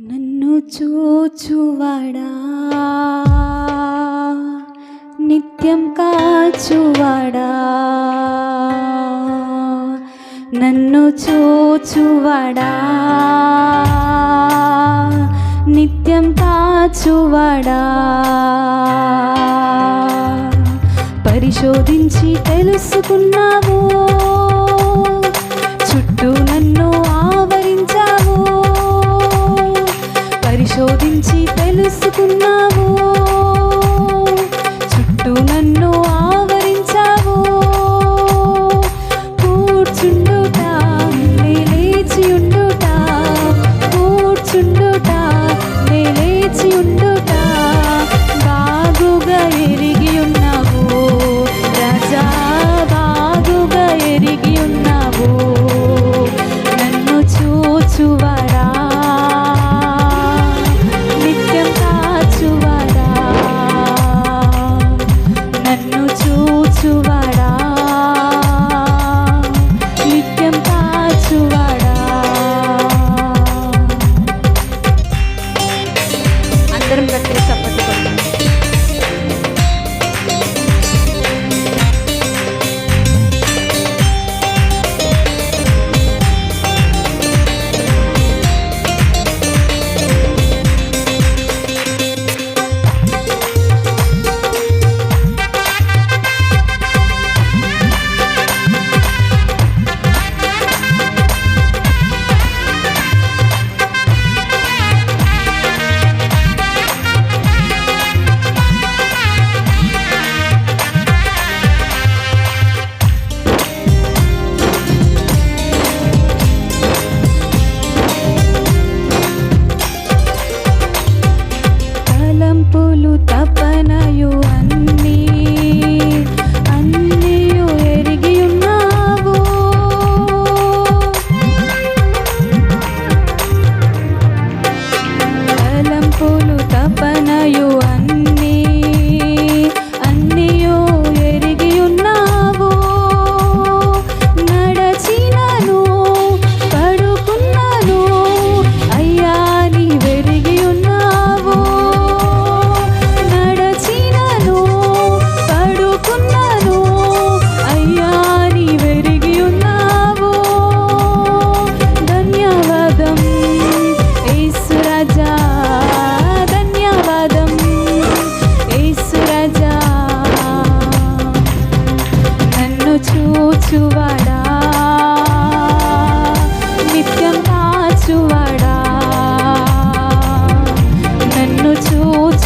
నన్ను చూచువాడా? నిత్యం కాచువాడా? నన్ను చూచువాడా? నిత్యం కాచువాడా? పరిశోధించి తెలుసుకున్న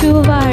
Suvar.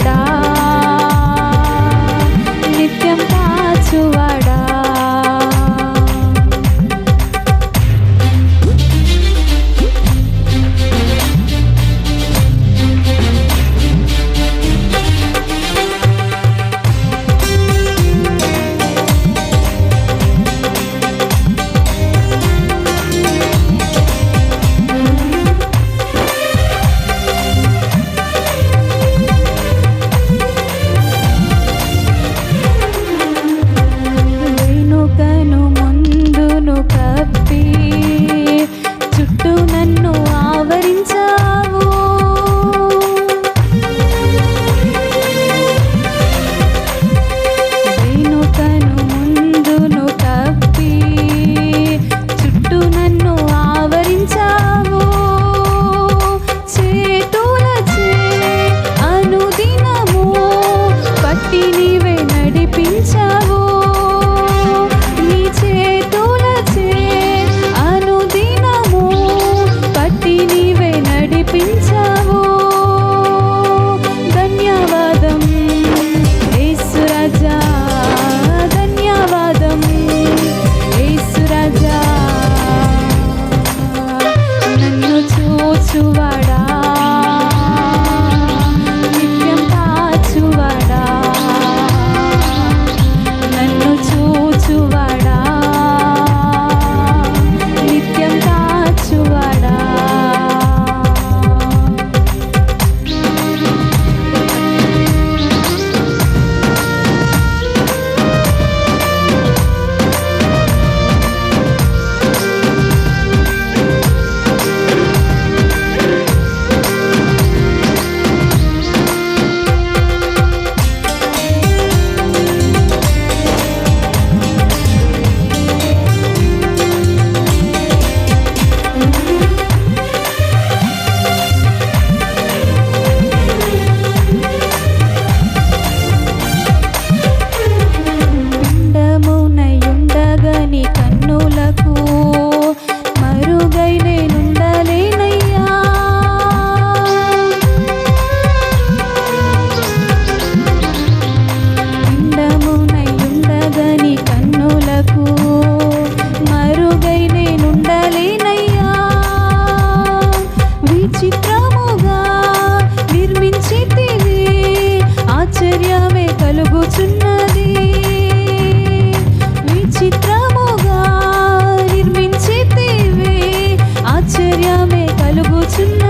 to know